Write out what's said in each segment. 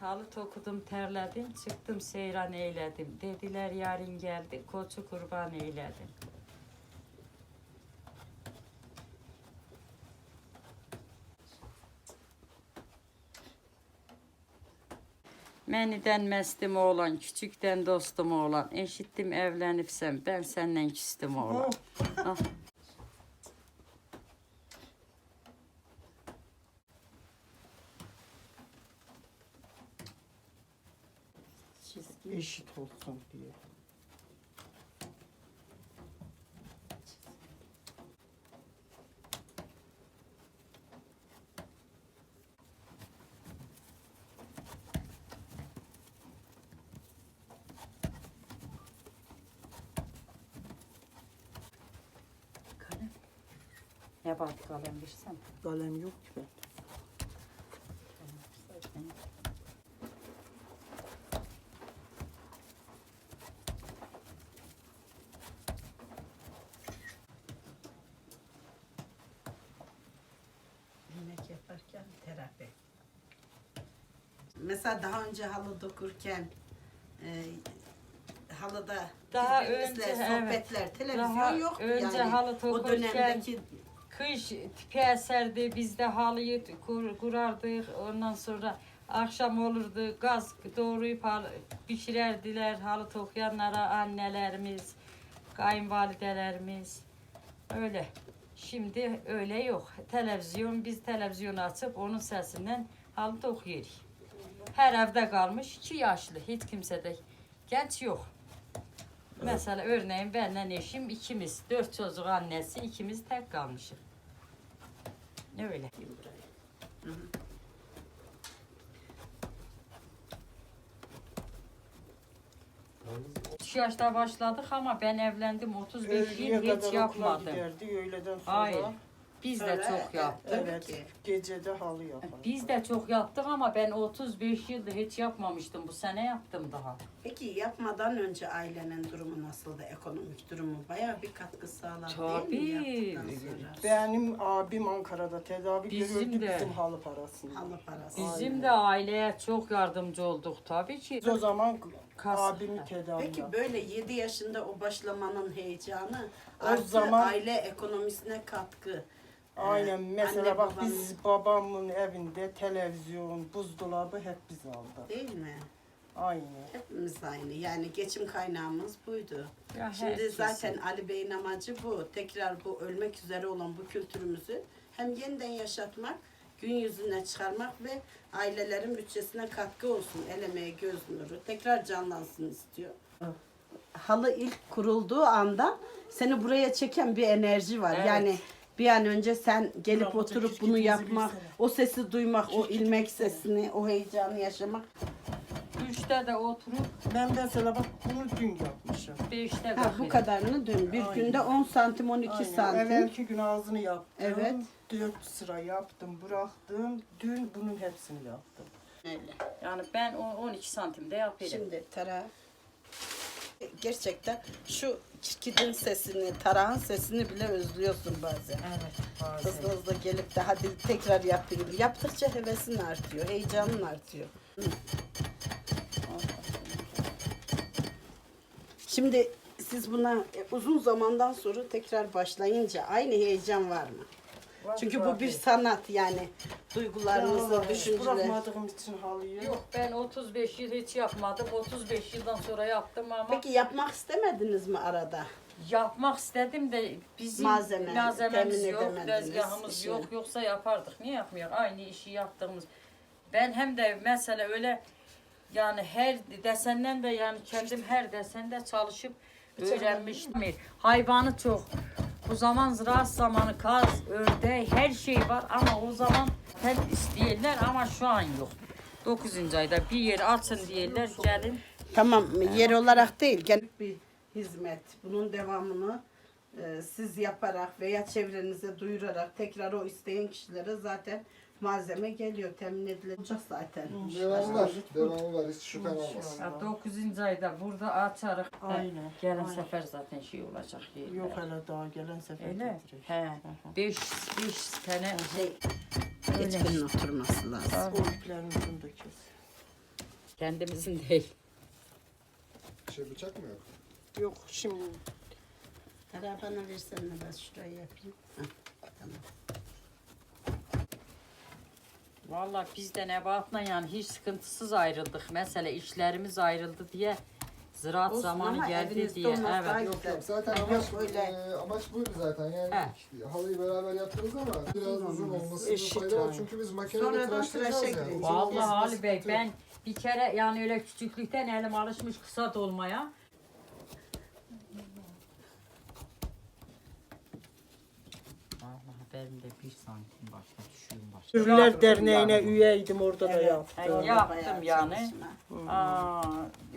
halı tokudum, terledim, çıktım seyran eyledim. Dediler yarın geldi, koçu kurban eyledim. Meniden mestim oğlan, küçükten dostum oğlan. Eşittim evlenipsem, ben senden küstüm oğlan. Ah. Çizgi. Eşit olsun diye. Kalem. Ne bak kalem versem. Kalem yok ki ben. Mesela daha önce halı dokurken e, halıda Daha önce, sohbetler, televizyon Daha yok önce yani. halı o dönemdeki Kış tipi eserdi, biz de halıyı kur, kurardık. Ondan sonra akşam olurdu, gaz doğrayıp pişirerdiler halı tokayanlara annelerimiz, kayınvalidelerimiz. Öyle. Şimdi öyle yok. Televizyon, biz televizyonu açıp onun sesinden halı dokuyoruz. Her evde kalmış iki yaşlı, hiç kimsede genç yok. Mesela örneğin benle eşim ikimiz, dört çocuk annesi ikimiz tek kalmışız. Öyle. Üç yaşta başladık ama ben evlendim 35 Öğleye yıl hiç yapmadım. giderdik. Öğleden sonra Hayır. Biz de çok yaptık. Tabii evet, ki. gecede halı yapardık. Biz de çok yaptık ama ben 35 yıldır hiç yapmamıştım. Bu sene yaptım daha. Peki yapmadan önce ailenin durumu nasıldı? Ekonomik durumu bayağı bir katkı sağladı Tabii. değil mi yaptıktan sonra? Benim abim Ankara'da tedavi Bizim görüyordu de. bizim halı parasını. Halı parası. Bizim de aileye çok yardımcı olduk tabii ki. Biz o zaman Kas- abimi tedavi Peki yaptı. böyle 7 yaşında o başlamanın heyecanı O artı zaman- aile ekonomisine katkı. Aynen Ee, mesela anne bak babanın- biz babamın evinde televizyon, buzdolabı hep biz aldık. Değil mi? Aynen. Hepimiz aynı. Yani geçim kaynağımız buydu. Ya Şimdi herkesin. zaten Ali Bey'in amacı bu. Tekrar bu ölmek üzere olan bu kültürümüzü hem yeniden yaşatmak, gün yüzüne çıkarmak ve ailelerin bütçesine katkı olsun. El emeği, göz nuru. Tekrar canlansın istiyor. Halı ilk kurulduğu anda seni buraya çeken bir enerji var. Evet. Yani bir an önce sen gelip Bravo, oturup bunu yapmak, o sesi duymak, o ilmek sesini, o heyecanı yaşamak. Üçte de oturup Ben mesela bak bunu dün yapmışım. beşte Ha, bu kadarını dön. Bir Aynen. günde 10 santim, 12 Aynen. santim. Evvelki gün ağzını yaptım. Evet. Dört sıra yaptım, bıraktım. Dün bunun hepsini yaptım. Öyle. Yani ben o 12 santimde yaparım. Şimdi tara gerçekten şu kirkidin sesini, tarağın sesini bile özlüyorsun bazen. Evet. Hızlı Bazen. hızlı gelip de hadi tekrar yapayım. Yaptıkça hevesin artıyor, heyecanın artıyor. Şimdi siz buna e, uzun zamandan sonra tekrar başlayınca aynı heyecan var mı? Çünkü bu bir sanat yani duygularınızı, hiç düşünceler. bırakmadığım için halıyı. Yok ben 35 yıl hiç yapmadım. 35 yıldan sonra yaptım ama Peki yapmak istemediniz mi arada? yapmak istedim de bizim Malzeme, malzememiz temin yok, edemediniz tezgahımız işi. yok. Yoksa yapardık. Niye yapmıyor? Aynı işi yaptığımız. Ben hem de mesela öyle yani her desenden de yani kendim her desende çalışıp öğrenmiştim. Hayvanı çok. Bu zaman ziraat zamanı kaz, ördek her şey var ama o zaman hep isteyenler ama şu an yok. 9. ayda bir yer açın diyorlar gelin. Tamam yer olarak değil genel bir hizmet. Bunun devamını e, siz yaparak veya çevrenize duyurarak tekrar o isteyen kişilere zaten malzeme geliyor temin edilecek zaten. Devamı var. Devamı var. Hiç şüphen olmasın. Ya 9. ayda burada açarık. Aynen, Gelen aynen. sefer zaten şey olacak. yerler. Yok hele daha gelen sefer Öyle. He. 5 5 tane Şey, geçkinin oturması lazım. O iplerin da kes. Kendimizin değil. Şey bıçak mı yok? Yok şimdi Ara bana versene ben şurayı yapayım. Hah, tamam. Vallahi biz de Nebahat'la yani hiç sıkıntısız ayrıldık. Mesela işlerimiz ayrıldı diye ziraat Olsun zamanı ama geldi evinizde diye. olmak Evet. Yok güzel. yok zaten amaç, öyle. e, amaç buydu zaten yani He. işte halıyı beraber yaptınız ama biraz uzun olmasında Eşit fayda var yani. çünkü biz makinede Sonradan tıraşlayacağız tıraşa yani. Vallahi olmasında Ali Bey ben bir kere yani öyle küçüklükten elim alışmış kısa dolmaya. Benim de bir santim başta düşüğüm başta. Hürler Derneği'ne üyeydim orada da Evet, yaptım. Ay, orada yaptım yani. çalışma. Aa,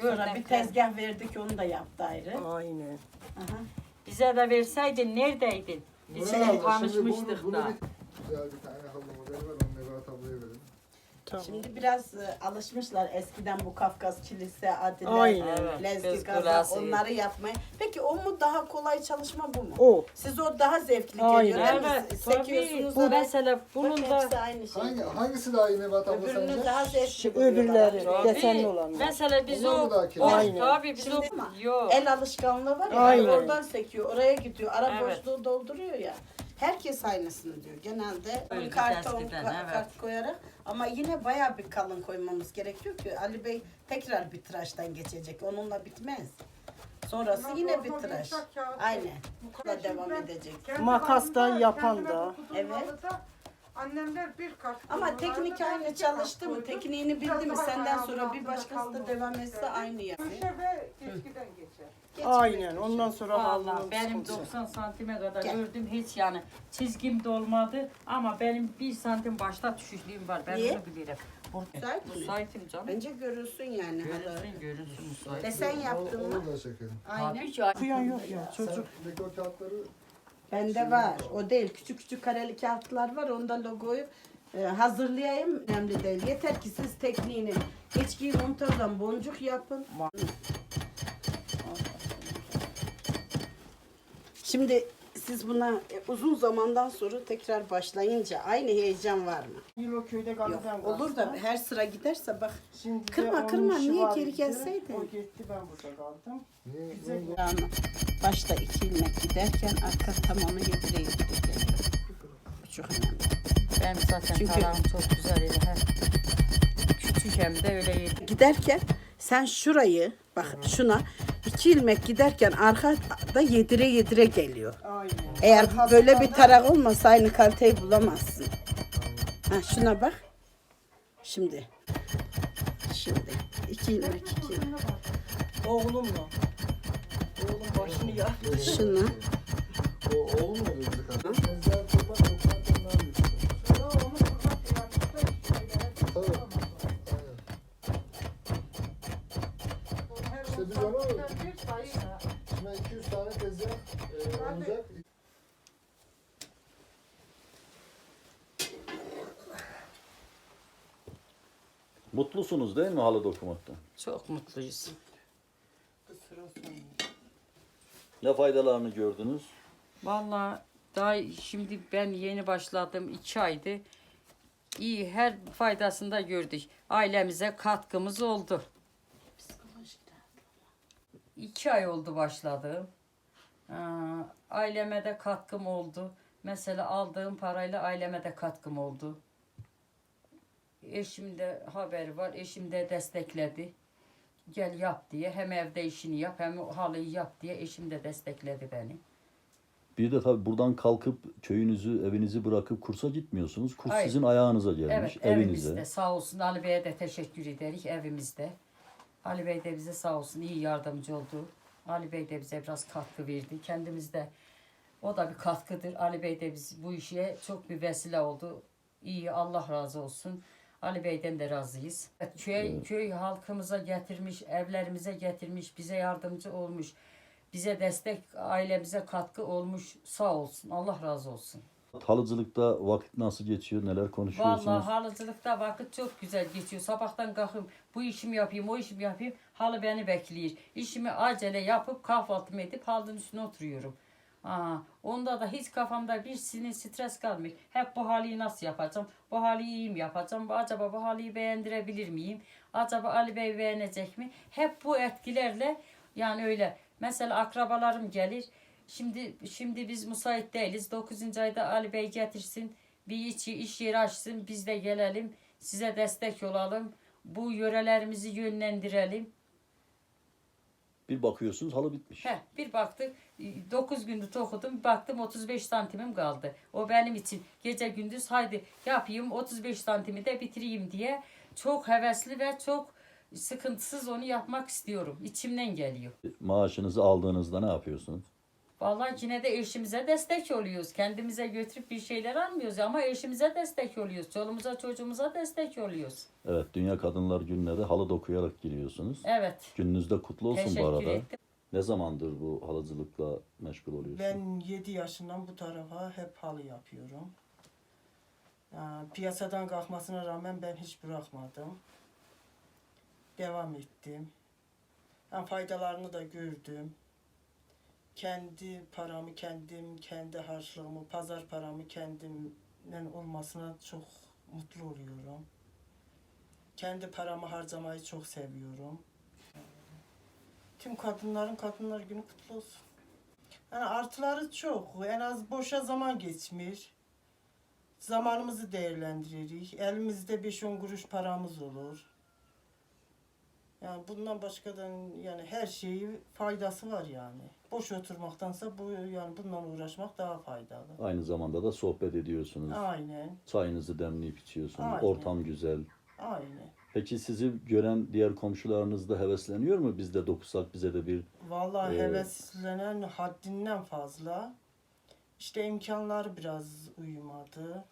Sonra bir tezgah verdik onu da yaptı ayrı. Aynen. Aha. Bize de verseydin neredeydin? Biz abla, şimdi bunu- da. bunu bir- Güzel bir tane halı modeli var onu. Tamam. Şimdi biraz e, alışmışlar eskiden bu Kafkas kilise, Aynen. Evet, Lezgi onları yapmaya. Peki o mu daha kolay çalışma bu mu? O. Siz o daha zevkli Aynen. geliyor değil mi? Evet, Sekiyorsunuz. Bu mesela bunun da hepsi aynı şey. Hangi, hangisi daha iyi Nebahat abla Öbürünü sence? daha zevkli buluyorlar. öbürleri. Tabii. Desenli olanlar. Mesela biz Onlar o, mı daha kirli? o Aynen. tabii biz o Şimdi ama yok. El alışkanlığı var ya Aynen. oradan sekiyor oraya gidiyor ara Evet. boşluğu dolduruyor ya. Herkes aynısını diyor. Genelde Öyle karton eskiden, ka- evet. kart koyarak ama yine bayağı bir kalın koymamız gerekiyor ki Ali Bey tekrar bir tıraştan geçecek. Onunla bitmez. Sonrası yine bir tıraş. Aynen. Bu da devam edecek. Makas da yapan da. Evet. Annemler bir kart Ama teknik aynı çalıştı mı, tekniğini bildi mi senden sonra bir başkası da devam etse yani. aynı yapıyor. Köşe ve geçkiden geçer. Geçmek Aynen. için. Ondan sonra Allah halının benim sıkıntısı. 90 santime kadar Gel. gördüm hiç yani çizgim dolmadı ama benim bir santim başta düşüşlüğüm var ben Niye? onu bilirim. Müsait mi? Müsaitim canım. Bence görürsün yani. Görünsün görünsün müsait. Desen yaptın mı? onu da çekelim. Aynen. Tabii ki. Okuyan yok ya çocuk. Sen dekor kağıtları Bende var. O değil. Küçük küçük kareli kağıtlar var. Onda logoyu e, hazırlayayım. Önemli değil. Yeter ki siz tekniğini geçkiyi muntazam boncuk yapın. Şimdi siz buna e, uzun zamandan sonra tekrar başlayınca aynı heyecan var mı? Yılo köyde Yok. Olur da her sıra giderse bak. Şimdi de Kırma, onun kırma, işi niye var geri idi. gelseydin? O gitti ben burada kaldım. niye, Güzel. niye- Yani başta iki ilmek giderken arka tamamı yedire yedire geliyor. Bu çok önemli. Benim zaten Çünkü- tarağım çok güzel öyle her küçük hem de öyle yedim. giderken sen şurayı bak şuna iki ilmek giderken arkada yedire yedire geliyor. Aynen. Eğer Arkasında böyle bir tarak olmasa aynı kaliteyi bulamazsın. Ha şuna bak. Şimdi. Şimdi. iki ilmek iki ilmek. Oğlumla. Oğlum başını yak. Şunu. O, oğlum mu olacak. Mutlusunuz değil mi halı dokumaktan? Çok mutluyuz. Ne faydalarını gördünüz? Vallahi daha şimdi ben yeni başladım iki aydı. İyi her faydasını da gördük. Ailemize katkımız oldu. İki ay oldu başladığım. Aa, aileme de katkım oldu. Mesela aldığım parayla aileme de katkım oldu. Eşim de haberi var. Eşim de destekledi. Gel yap diye. Hem evde işini yap hem halıyı yap diye eşim de destekledi beni. Bir de tabii buradan kalkıp köyünüzü, evinizi bırakıp kursa gitmiyorsunuz. Kurs Hayır. sizin ayağınıza gelmiş, Evet evinize. evimizde sağ olsun Ali Bey'e de teşekkür ederiz evimizde. Ali Bey de bize sağ olsun iyi yardımcı oldu. Ali Bey de bize biraz katkı verdi. Kendimizde o da bir katkıdır. Ali Bey de biz bu işe çok bir vesile oldu. İyi Allah razı olsun. Ali Bey'den de razıyız. Köy, köy halkımıza getirmiş, evlerimize getirmiş, bize yardımcı olmuş. Bize destek, ailemize katkı olmuş. Sağ olsun. Allah razı olsun. Halıcılıkta vakit nasıl geçiyor, neler konuşuyorsunuz? Vallahi halıcılıkta vakit çok güzel geçiyor. Sabahtan kalkıp bu işimi yapayım, o işimi yapayım. Halı beni bekliyor. İşimi acele yapıp kahvaltımı edip halının üstüne oturuyorum. Aa, onda da hiç kafamda bir sinir stres kalmıyor. Hep bu halıyı nasıl yapacağım? Bu halıyı iyi mi yapacağım? Acaba bu halıyı beğendirebilir miyim? Acaba Ali Bey beğenecek mi? Hep bu etkilerle yani öyle. Mesela akrabalarım gelir. Şimdi şimdi biz müsait değiliz. 9. ayda Ali Bey getirsin. Bir içi iş yeri açsın. Biz de gelelim. Size destek olalım. Bu yörelerimizi yönlendirelim. Bir bakıyorsunuz halı bitmiş. Heh, bir baktık 9 gündür okudum baktım 35 santimim kaldı. O benim için gece gündüz haydi yapayım 35 santimi de bitireyim diye çok hevesli ve çok sıkıntısız onu yapmak istiyorum. İçimden geliyor. Maaşınızı aldığınızda ne yapıyorsunuz? Vallahi yine de eşimize destek oluyoruz. Kendimize götürüp bir şeyler almıyoruz ama eşimize destek oluyoruz. Çoluğumuza çocuğumuza destek oluyoruz. Evet Dünya Kadınlar Günü'ne de halı dokuyarak giriyorsunuz. Evet. Gününüz de kutlu olsun teşekkür bu arada. ettim. Ne zamandır bu halıcılıkla meşgul oluyorsun? Ben 7 yaşından bu tarafa hep halı yapıyorum. Ya, piyasadan kalkmasına rağmen ben hiç bırakmadım. Devam ettim. Ben faydalarını da gördüm. Kendi paramı kendim, kendi harçlığımı, pazar paramı kendimden olmasına çok mutlu oluyorum. Kendi paramı harcamayı çok seviyorum. Tüm kadınların Kadınlar Günü kutlu olsun. Yani artıları çok. En az boşa zaman geçmiş. Zamanımızı değerlendiririk. Elimizde 5-10 kuruş paramız olur. Yani bundan başkadan yani her şeyi faydası var yani. Boş oturmaktansa bu yani bundan uğraşmak daha faydalı. Aynı zamanda da sohbet ediyorsunuz. Aynen. Çayınızı demleyip içiyorsunuz. Aynen. Ortam güzel. Aynen. Peki sizi gören diğer komşularınız da hevesleniyor mu? Biz de dokusak bize de bir Vallahi Ee, heveslenen haddinden fazla. İşte imkanlar biraz uyumadı.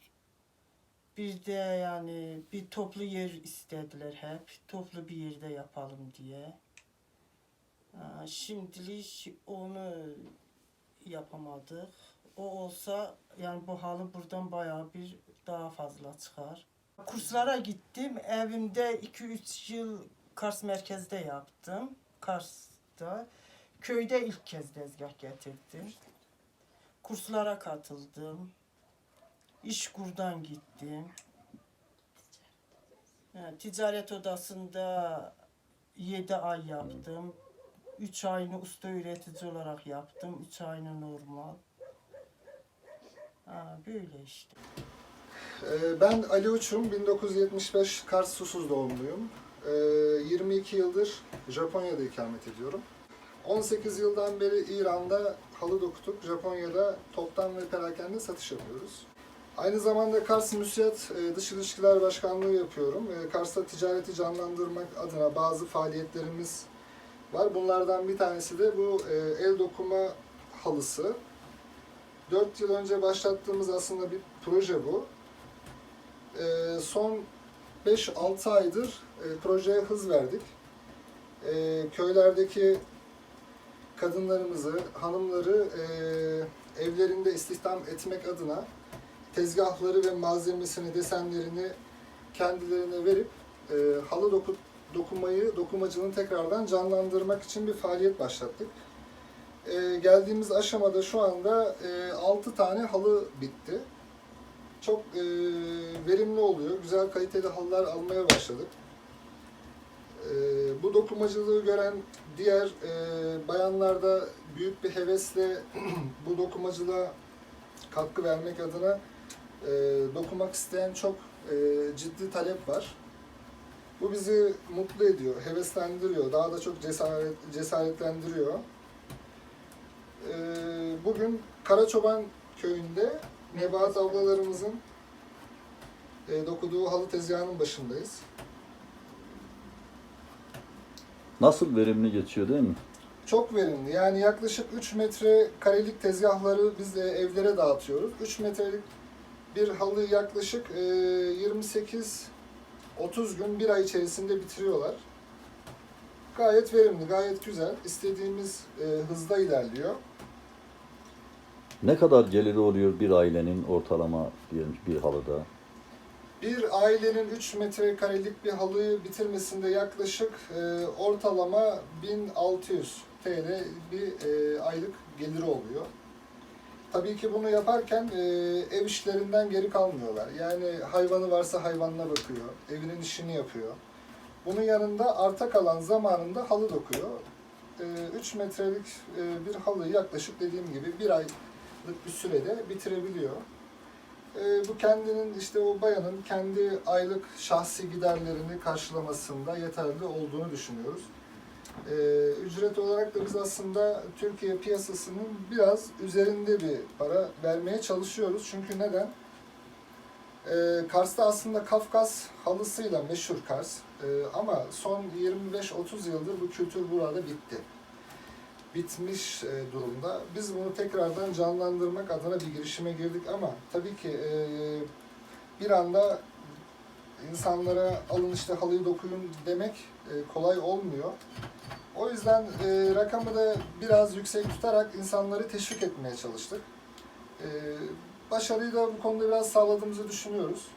Bir de yani bir toplu yer istediler hep. Toplu bir yerde yapalım diye. Ha, Şimdilik onu yapamadık. O olsa yani bu halı buradan bayağı bir daha fazla çıkar. Kurslara gittim. Evimde 2-3 yıl Kars merkezde yaptım. Kars'ta. Köyde ilk kez dezgah getirdim. Kurslara katıldım. İşkur'dan gittim. Ha, ticaret odasında 7 ay yaptım. 3 ayını usta öğretici olarak yaptım. 3 ayını normal. Ha, böyle işte. Ee, Ben Ali Uçum, 1975 Kars Susuz doğumluyum. Ee, 22 yıldır Japonya'da ikamet ediyorum. 18 yıldan beri İran'da halı dokutup Japonya'da toptan ve perakende satış yapıyoruz. Aynı zamanda Kars Müsiyat e, Dış İlişkiler Başkanlığı yapıyorum. E, Kars'ta ticareti canlandırmak adına bazı faaliyetlerimiz var. Bunlardan bir tanesi de bu e, el dokuma halısı. 4 yıl önce başlattığımız aslında bir proje bu. Son 5-6 aydır projeye hız verdik. Köylerdeki kadınlarımızı, hanımları evlerinde istihdam etmek adına tezgahları ve malzemesini, desenlerini kendilerine verip e, halı doku, dokumayı, dokumacılığını tekrardan canlandırmak için bir faaliyet başlattık. E, geldiğimiz aşamada şu anda e, 6 tane halı bitti. Çok e, verimli oluyor. Güzel kaliteli halılar almaya başladık. E, bu dokumacılığı gören diğer e, bayanlar da büyük bir hevesle bu dokumacılığa katkı vermek adına e, dokumak isteyen çok e, ciddi talep var. Bu bizi mutlu ediyor, heveslendiriyor, daha da çok cesaret, cesaretlendiriyor. E, bugün Karaçoban köyünde Nebahat ablalarımızın e, dokuduğu halı tezgahının başındayız. nasıl verimli geçiyor değil mi? Çok verimli. Yani yaklaşık 3 metre karelik tezgahları biz de evlere dağıtıyoruz. 3 metrelik bir halıyı yaklaşık e, 28 30 gün, bir ay içerisinde bitiriyorlar. Gayet verimli, gayet güzel. İstediğimiz e, hızda ilerliyor. Ne kadar geliri oluyor bir ailenin ortalama diyelim ki bir halıda? Bir ailenin 3 metrekarelik bir halıyı bitirmesinde yaklaşık e, ortalama 1600 TL bir e, aylık geliri oluyor. Tabii ki bunu yaparken e, ev işlerinden geri kalmıyorlar. Yani hayvanı varsa hayvanına bakıyor, evinin işini yapıyor. Bunun yanında arta kalan zamanında halı dokuyor. 3 metrelik e, bir halıyı yaklaşık dediğim gibi bir aylık bir sürede bitirebiliyor. E, Bu kendinin işte o bayanın kendi aylık şahsi giderlerini karşılamasında yeterli olduğunu düşünüyoruz. E, Ücret olarak da biz aslında Türkiye piyasasının biraz üzerinde bir para vermeye çalışıyoruz. Çünkü neden? E, Kars'ta aslında Kafkas halısıyla meşhur Kars. E, ama son 25-30 yıldır bu kültür burada bitti. Bitmiş e, durumda. Biz bunu tekrardan canlandırmak adına bir girişime girdik ama tabii ki e, bir anda insanlara alın işte halıyı dokuyun demek e, kolay olmuyor. O yüzden e, rakamı da biraz yüksek tutarak insanları teşvik etmeye çalıştık. E, başarıyı da bu konuda biraz sağladığımızı düşünüyoruz.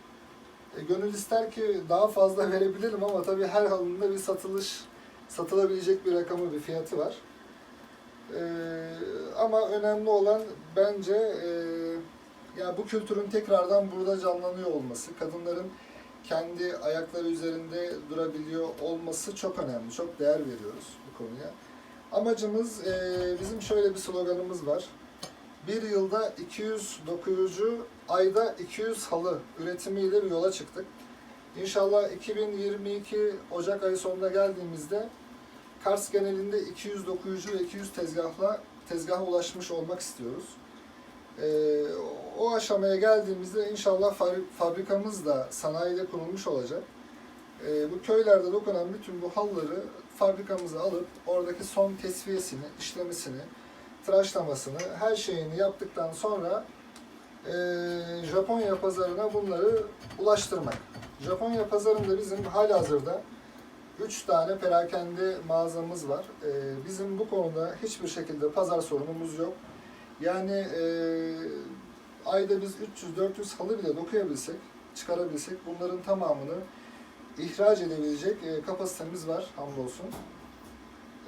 E, gönül ister ki daha fazla verebilelim ama tabii her halının da bir satılış, satılabilecek bir rakamı, bir fiyatı var. E, ama önemli olan bence e, ya bu kültürün tekrardan burada canlanıyor olması, kadınların kendi ayakları üzerinde durabiliyor olması çok önemli. Çok değer veriyoruz bu konuya. Amacımız, e, bizim şöyle bir sloganımız var. Bir yılda 200 dokuyucu, ayda 200 halı üretimiyle bir yola çıktık. İnşallah 2022 Ocak ayı sonunda geldiğimizde Kars genelinde 200 dokuyucu ve 200 tezgahla tezgaha ulaşmış olmak istiyoruz. Ee, o aşamaya geldiğimizde inşallah fabri- fabrikamız da sanayide kurulmuş olacak. Ee, bu köylerde dokunan bütün bu halıları fabrikamıza alıp oradaki son tesviyesini, işlemesini, tıraşlamasını, her şeyini yaptıktan sonra e, Japonya pazarına bunları ulaştırmak. Japonya pazarında bizim halihazırda 3 tane perakende mağazamız var. E, bizim bu konuda hiçbir şekilde pazar sorunumuz yok. Yani e, ayda biz 300-400 halı bile dokuyabilsek, çıkarabilsek bunların tamamını ihraç edebilecek e, kapasitemiz var hamdolsun.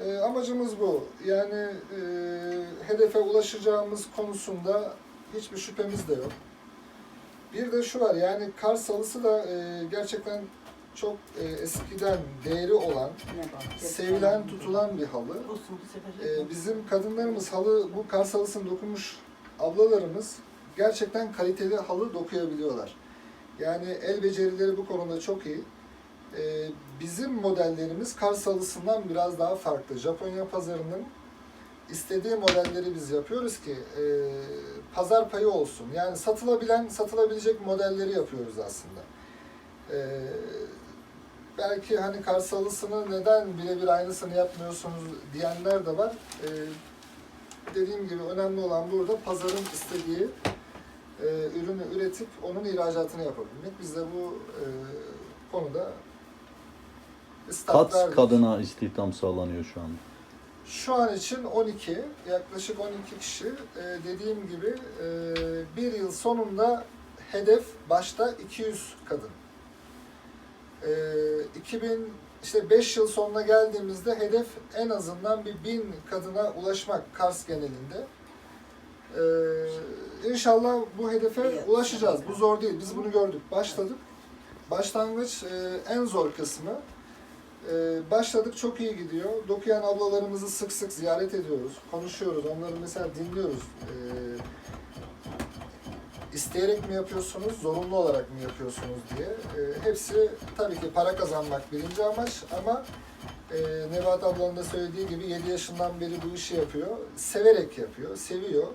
E, amacımız bu. Yani e, hedefe ulaşacağımız konusunda hiçbir şüphemiz de yok. Bir de şu var yani Kars halısı da e, gerçekten çok e, eskiden değeri olan, sevilen, tutulan bir halı. Ee, bizim kadınlarımız halı, bu Kars halısını dokunmuş ablalarımız gerçekten kaliteli halı dokuyabiliyorlar. Yani el becerileri bu konuda çok iyi. Ee, bizim modellerimiz Kars halısından biraz daha farklı. Japonya pazarının istediği modelleri biz yapıyoruz ki e, pazar payı olsun. Yani satılabilen, satılabilecek modelleri yapıyoruz aslında. Ee, belki hani Kars halısını neden birebir aynısını yapmıyorsunuz diyenler de var. Ee, dediğim gibi önemli olan burada pazarın istediği e, ürünü üretip onun ihracatını yapabilmek. Biz de bu e, konuda Kaç kadına istihdam sağlanıyor şu an? Şu an için 12, yaklaşık 12 kişi. Ee, dediğim gibi e, bir yıl sonunda hedef başta 200 kadın. Ee, 2000 işte 5 yıl sonuna geldiğimizde hedef en azından bir 1000 kadına ulaşmak Kars genelinde. Ee, inşallah bu hedefe ulaşacağız. Bu zor değil. Biz bunu gördük. Başladık. Başlangıç e, en zor kısmı. Ee, başladık çok iyi gidiyor. Dokuyan ablalarımızı sık sık ziyaret ediyoruz. Konuşuyoruz. Onları mesela dinliyoruz. Ee, isteyerek mi yapıyorsunuz, zorunlu olarak mı yapıyorsunuz diye. Ee, hepsi tabii ki para kazanmak birinci amaç ama e, Nebahat ablanın da söylediği gibi 7 yaşından beri bu işi yapıyor. Severek yapıyor, seviyor.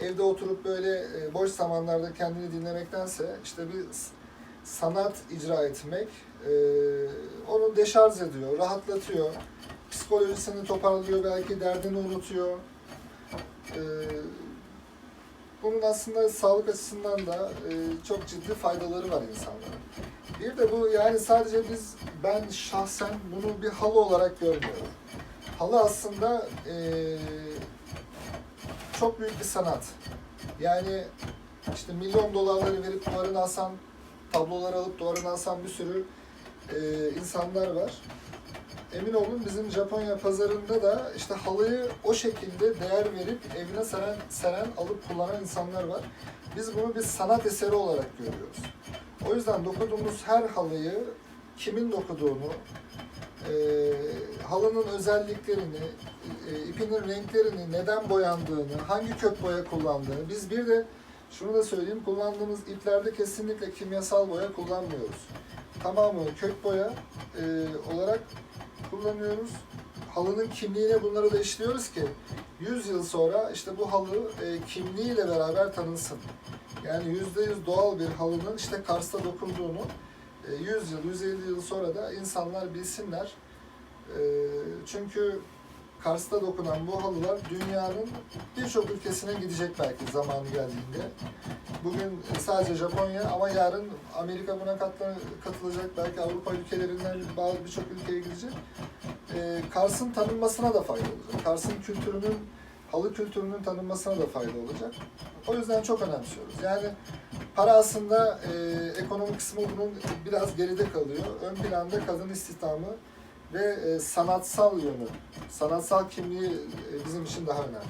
Evde oturup böyle e, boş zamanlarda kendini dinlemektense işte bir sanat icra etmek e, onu deşarj ediyor, rahatlatıyor. Psikolojisini toparlıyor, belki derdini unutuyor. E, bunun aslında sağlık açısından da e, çok ciddi faydaları var insanlara. Bir de bu yani sadece biz, ben şahsen bunu bir halı olarak görmüyorum. Halı aslında e, çok büyük bir sanat. Yani işte milyon dolarları verip duvarına asan, tabloları alıp duvarına asan bir sürü e, insanlar var. Emin olun bizim Japonya pazarında da işte halıyı o şekilde değer verip evine seren, seren alıp kullanan insanlar var. Biz bunu bir sanat eseri olarak görüyoruz. O yüzden dokuduğumuz her halıyı kimin dokuduğunu, e, halının özelliklerini, e, ipinin renklerini, neden boyandığını, hangi kök boya kullandığını. Biz bir de şunu da söyleyeyim, kullandığımız iplerde kesinlikle kimyasal boya kullanmıyoruz. Tamamı kök boya e, olarak kullanıyoruz. Halının kimliğine bunları da işliyoruz ki 100 yıl sonra işte bu halı e, kimliğiyle beraber tanınsın. Yani %100 doğal bir halının işte Kars'ta dokunduğunu e, 100 yıl, 150 yıl sonra da insanlar bilsinler. E, Çünkü Kars'ta dokunan bu halılar dünyanın birçok ülkesine gidecek belki zamanı geldiğinde. Bugün sadece Japonya ama yarın Amerika buna katılacak. Belki Avrupa ülkelerinden bazı birçok ülkeye gidecek. Ee, Kars'ın tanınmasına da fayda olacak. Kars'ın kültürünün, halı kültürünün tanınmasına da fayda olacak. O yüzden çok önemsiyoruz. Yani para aslında e, ekonomi kısmı bunun biraz geride kalıyor. Ön planda kadın istihdamı ve e, sanatsal yönü, sanatsal kimliği e, bizim için daha önemli.